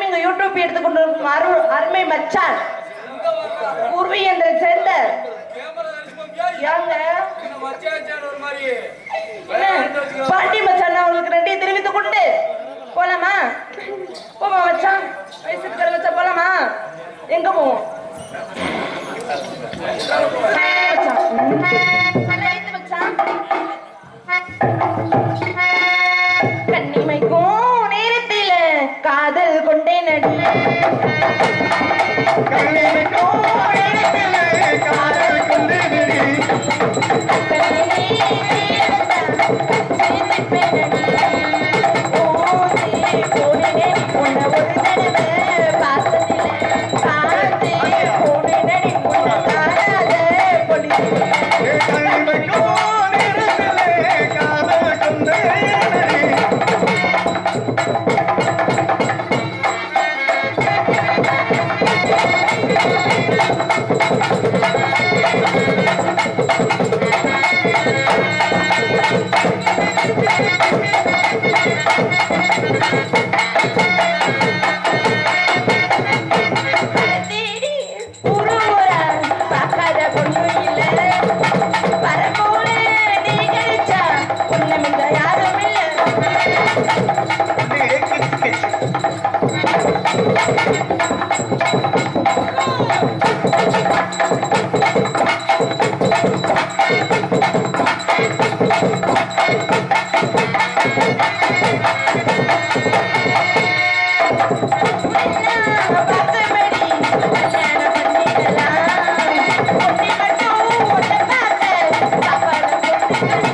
மீண்டும் இங்கு யூடியூப் எடுத்துக்கொண்டு இருக்கும் அரு அருமை மச்சான். உருவி என்ற சேர்ந்த பாட்டி மச்சான் அவங்களுக்கு ரெண்டையும் தெரிவித்துக் கொண்டு போலாமா? போமா மச்சான். வயசு இருக்கிற மச்சான் போலாமா? எங்க போவோம்? மச்சான். காதல் கொண்டேன் நடி. கண்ணிமைக்கும் நேரத்தில காதல் Thank you.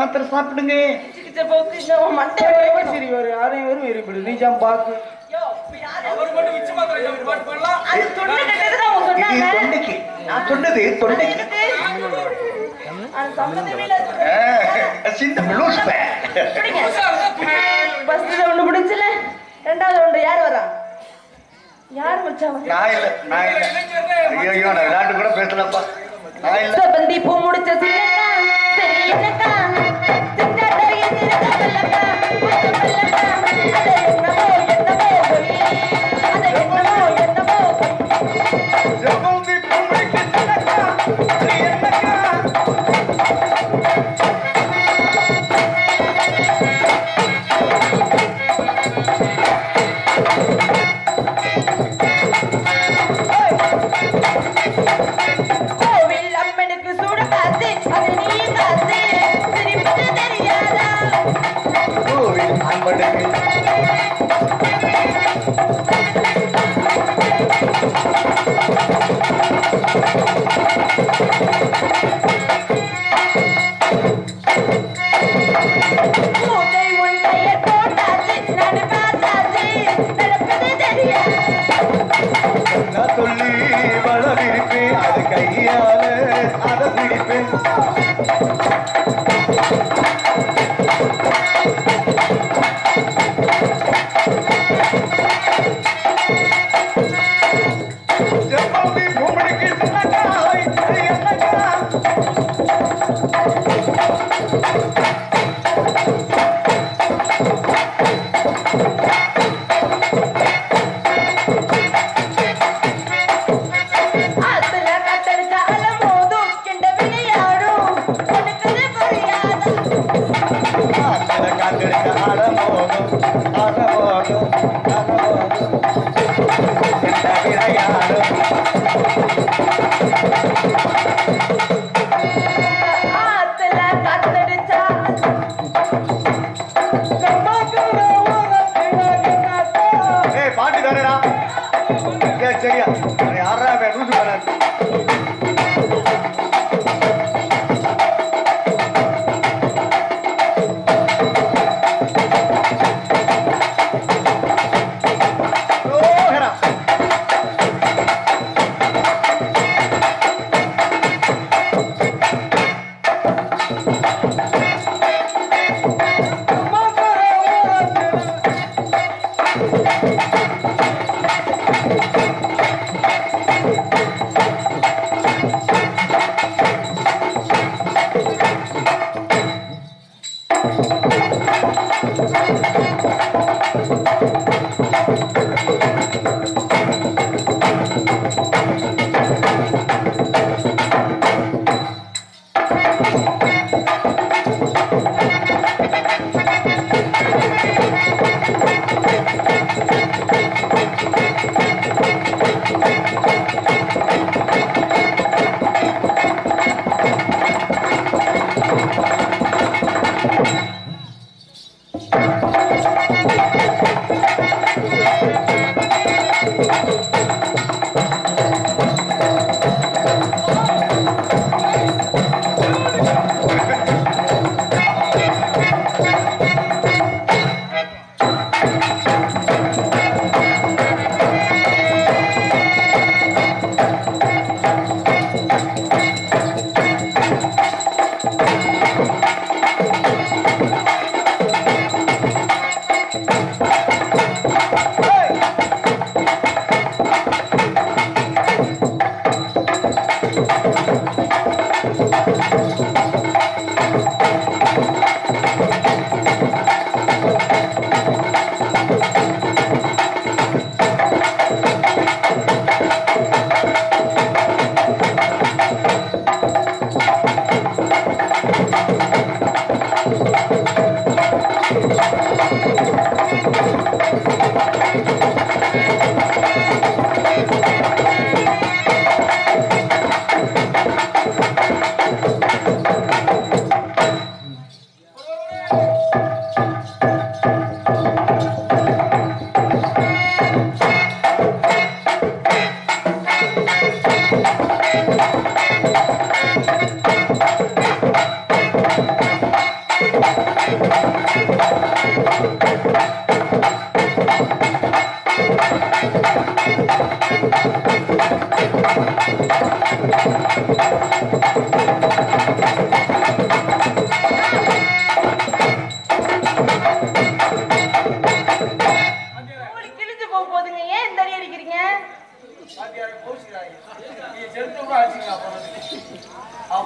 மாத்திரை சாப்பிடுங்க. சரி வரும் யாரையும் வரும் இருப்பிடு நீஜாம் பாக்கு. இது தொண்டைக்கு. நான் சொன்னது தொண்டைக்கு. ஆ, சிந்த ப்ளூஸ் பே. ஃபர்ஸ்ட் ரவுண்ட் முடிஞ்சுல ரெண்டாவது ரவுண்ட் யார் வரா? யார் மச்சான் நான் இல்ல நான் இல்ல. ஐயோ ஐயோ நான் விளையாட்டு கூட பேசலப்பா. நான் இல்ல. சபந்தி பூ முடிச்ச சீனக்கா Thank you. கண்ணா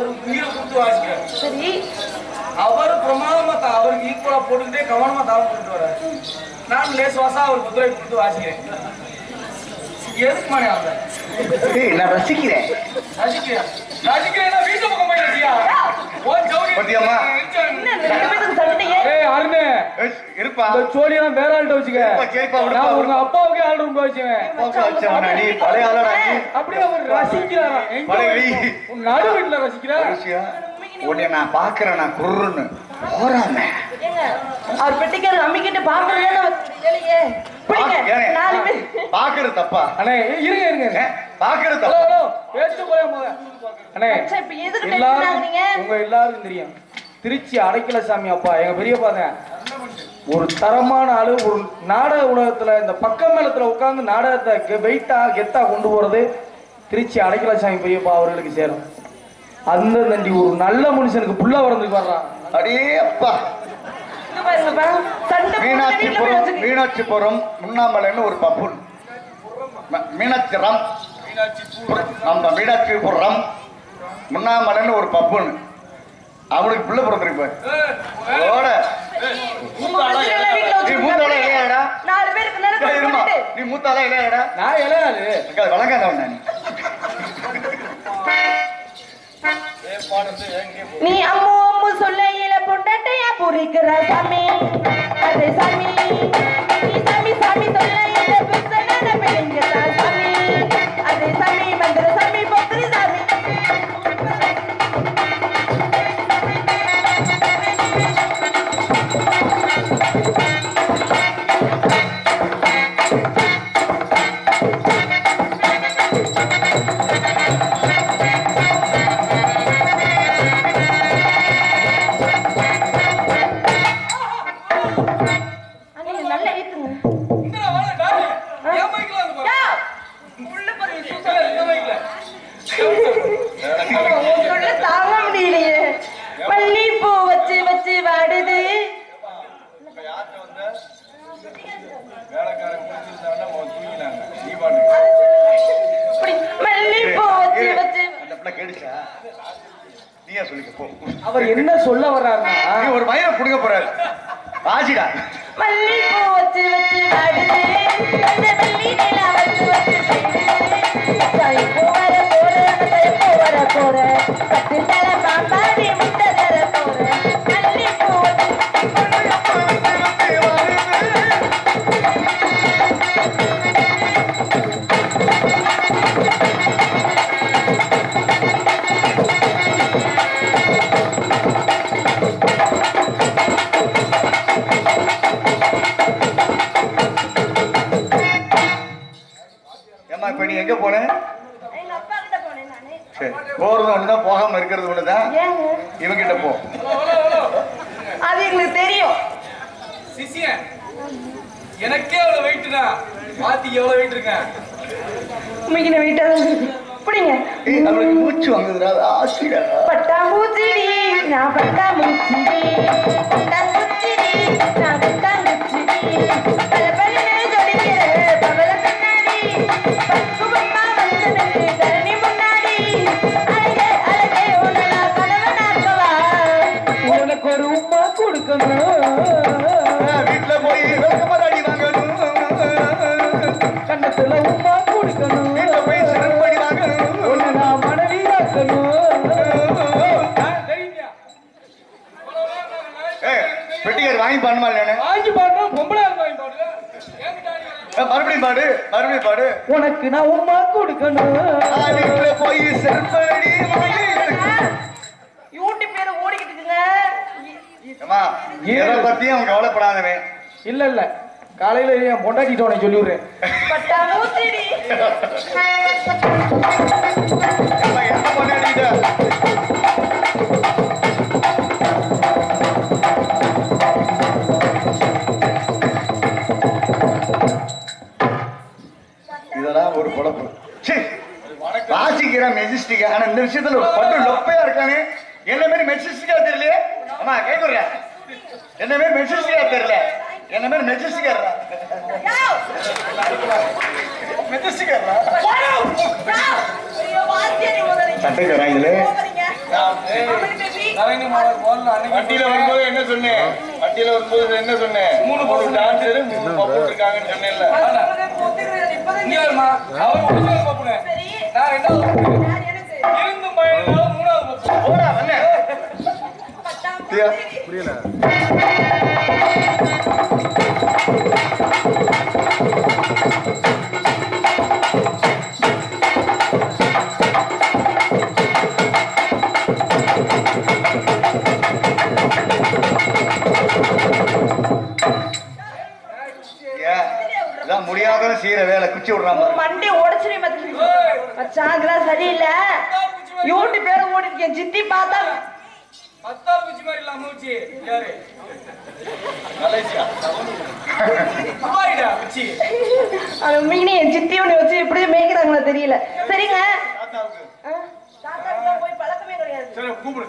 அவர் உயிரை கொடுத்து வாசிக்கிறார். சரி. அவர் பிரமாதமா தா- அவருக்கு ஈக்குவலா போட்டுக்கிட்டே கவனமா தாளம் போட்டு வர்றாரு. நான் லேசுவாசா அவர் குதிரை கொடுத்து வாசிக்கிறேன். எதுக்கு மணி அந்த ஏய் நான் ரசிக்கிறேன். ரசிக்கிறேன். ரசிக்கிறேன்னா வீட்டு பக்கம் போய் ரசியா? ஓ ஜவுளி பாத்தியாம்மா? என்ன இந்த ரெண்டு பேத்துக்கு சண்டையே ஏய் அருணே. இருப்பா. இந்த சோழியெல்லாம் வேற ஆள்கிட்ட வச்சுக்க. இப்ப கேப்பா, விடுப்பா, நான் உங்க. அப்பாவுக்கே ஆள் ரூம் வச்சுவேன் பழைய ஆளடா அப்படியே அவர் ரசிக்கிறாரா பழைய நடு வீட்டுல ரசிக்கிறா. உன்னை நான் பாக்குறேன் நான் குருன்னு போறாம ஏங்க அவர் பெட்டிக்காரர் அம்மிக்கிட்ட பாக்குறதே பாக்குறது தப்பா? அண்ணே இருங்க இருங்க பாக்குறது ஹலோ தப்பா போய அண்ணே? உங்க எல்லாருக்கும் தெரியும். திருச்சி அடைக்கல சாமி அப்பா எங்க பெரியப்பா தான். ஒரு தரமான ஆளு ஒரு நாடக உலகத்துல இந்த பக்க மேளத்துல உட்கார்ந்து நாடகத்தை வெயிட்டா கெத்தா கொண்டு போறது திருச்சி அடைக்கல சாமி பெரியப்பா அவர்களுக்கு சேரும். அந்த நன்றி ஒரு நல்ல மனுஷனுக்கு புள்ள வரந்துக்கு வர்றான் அடே அப்பா. மீனாட்சிபுரம் மீனாட்சிபுரம் முன்னாமலைன்னு ஒரு பப்புன். மீனாட்சிரம் நம்ம மீனாட்சிபுரம் முன்னாமலைன்னு ஒரு பப்புன். அவனுக்கு பிள்ளை பிறந்திருக்கு ஓட. நீ மூத்தாளா போட்டுட்டு நீ மூத்தாளா இல்லையாடா நான் அது வழங்காதவன் நான் நீ அம்மு அம்மு சொல்லையில இல பொண்டாட்டையா புரிக்கிற சாமி. அது சாமி சாமி. அவர் என்ன சொல்ல வர்றாருன்னா நீ ஒரு மயிரை புடுங்க போறாரு. ராஜிடா. மல்லிப்பூ வச்சு வச்சு இவங்கிட்ட போ. அது எங்களுக்கு தெரியும். சிசியன் எனக்கே அவ்வளவு வெயிட்டுனா மாத்தி எவ்வளவு வெயிட் இருக்கேன் உண்மைக்கு நான் வீட்டை பிடிங்க. ஏய் அவளுக்கு மூச்சு வாங்குதுடா ஆசிடா. பட்டாம்பூச்சிடி நான் பட்டாம்பூச்சிடி நான் பட்டாம்பூச்சிடி. உனக்கு நான் உமா கொடுக்கணும். வீட்டுல போய் வாங்கி யூடியூப் பேரு ஓடிக்கிட்டு எதை பத்தியும் அவன் கவலைப்படாதவன். இல்ல இல்ல. காலையில என் பொண்டாட்டிட்ட உனக்கு சொல்லி விடுறேன் ஒரு குழப்பம். சீ, வாசிக்கிற மெஜிஸ்டிக். ஆனா இந்த விஷயத்துல பட்டு லொப்பையா இருக்கானே. என்ன மாதிரி மெஜிஸ்டிக்கா தெரியலையே? அம்மா கேக்குறியா என்ன மாதிரி மெஜிஸ்டிக்கா தெரியல? என்ன மாதிரி மெஜிஸ்டிக்கா மெஜிஸ்டிக்கா ஐயோ இதுல. வண்டியில வரும்போது என்ன சொன்னேன்? வண்டியில வரும்போது என்ன சொன்னேன்? மூணு மூணு மூணு இருக்காங்கன்னு சொன்னேன்ல. இதான் முடியாதவன் செய்யற வேலை. குச்சி விடுறான் பாரு. மண்டே உடச்சிரு மச்சான் அதெல்லாம் சரியில்லை. யூடியூப் பேரு ஓடி இருக்கேன் சித்தி பார்த்தா பத்தாவது குச்சி மாதிரி இல்லாம வச்சு யாரு? மலேசியா. துபாய்டா குச்சி. அது உண்மைக்குனே என் சித்தி ஒன்று வச்சு இப்படியே மேய்க்கிறாங்களா தெரியல. சரிங்க. ஆ, தாத்தாவுக்கு போய் பழக்கமே கிடையாது. சரி கூப்பிடு.